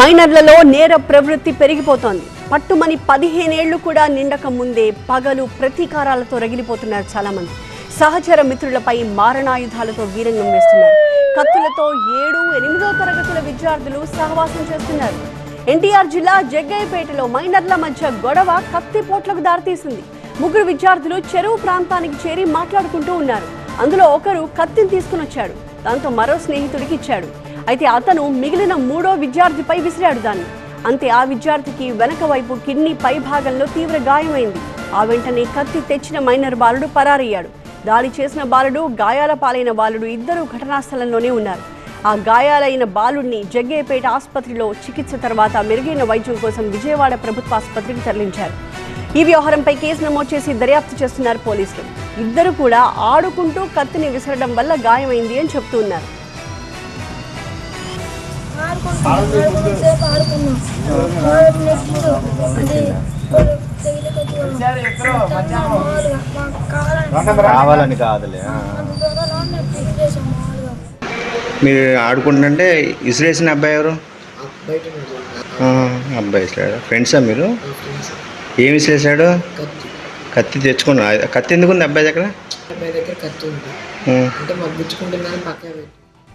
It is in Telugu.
మైనర్లలో నేర ప్రవృత్తి పెరిగిపోతోంది. పట్టుమని పదిహేనేళ్ళు కూడా నిండక ముందే పగలు ప్రతీకారాలతో రగిలిపోతున్నారు చాలా మంది సహచర మిత్రులపై మారణాయుధాలతో వీరంగం వేస్తున్నారు. కత్తులతో ఏడు ఎనిమిదో తరగతుల విద్యార్థులు సహవాసం చేస్తున్నారు. ఎన్టీఆర్ జిల్లా జగ్గయ్యపేటలో మైనర్ల మధ్య గొడవ కత్తిపోట్లకు దారితీసింది. ముగ్గురు విద్యార్థులు చెరువు ప్రాంతానికి చేరి మాట్లాడుకుంటూ ఉన్నారు. అందులో ఒకరు కత్తిని తీసుకుని వచ్చాడు దాంతో మరో స్నేహితుడికి ఇచ్చాడు. అయితే అతను మిగిలిన మూడో విద్యార్థిపై విసిరాడు దాన్ని అంతే ఆ విద్యార్థికి వెనక వైపు కిడ్నీ పై భాగంలో తీవ్ర గాయమైంది. ఆ వెంటనే కత్తి తెచ్చిన మైనర్ బాలుడు పరారయ్యాడు. దాడి చేసిన బాలుడు గాయాల పాలైన బాలుడు ఇద్దరూ ఘటనాస్థలంలోనే ఉన్నారు. ఆ గాయాలైన బాలుడిని జగ్గేపేట ఆసుపత్రిలో చికిత్స తర్వాత మెరుగైన వైద్యం కోసం విజయవాడ ప్రభుత్వ ఆసుపత్రికి తరలించారు. ఈ వ్యవహారంపై కేసు నమోదు చేసి దర్యాప్తు చేస్తున్నారు పోలీసులు. ఇద్దరు కూడా ఆడుకుంటూ కత్తిని విసరడం వల్ల గాయమైంది అని చెబుతున్నారు ఆడుకుంటున్నాం ఆడుకున్నాం నెక్స్ట్ అది కావాలని కావాలని కాదులే మీరు ఆడుకుంటుంటే ఇసురేసిన అబ్బాయి ఎవరు? అబ్బాయి ఇసిరాడు? ఫ్రెండ్సా మీరు? ఏమి ఇసిరేసాడు కత్తి కత్తి తెచ్చుకున్నా కత్తి ఎందుకు ఉంది అబ్బాయి దగ్గర? అబ్బాయి దగ్గర కత్తి ఉంది. అంటే మాకు గుచ్చుకుంటుందని పక్కన పెట్టి.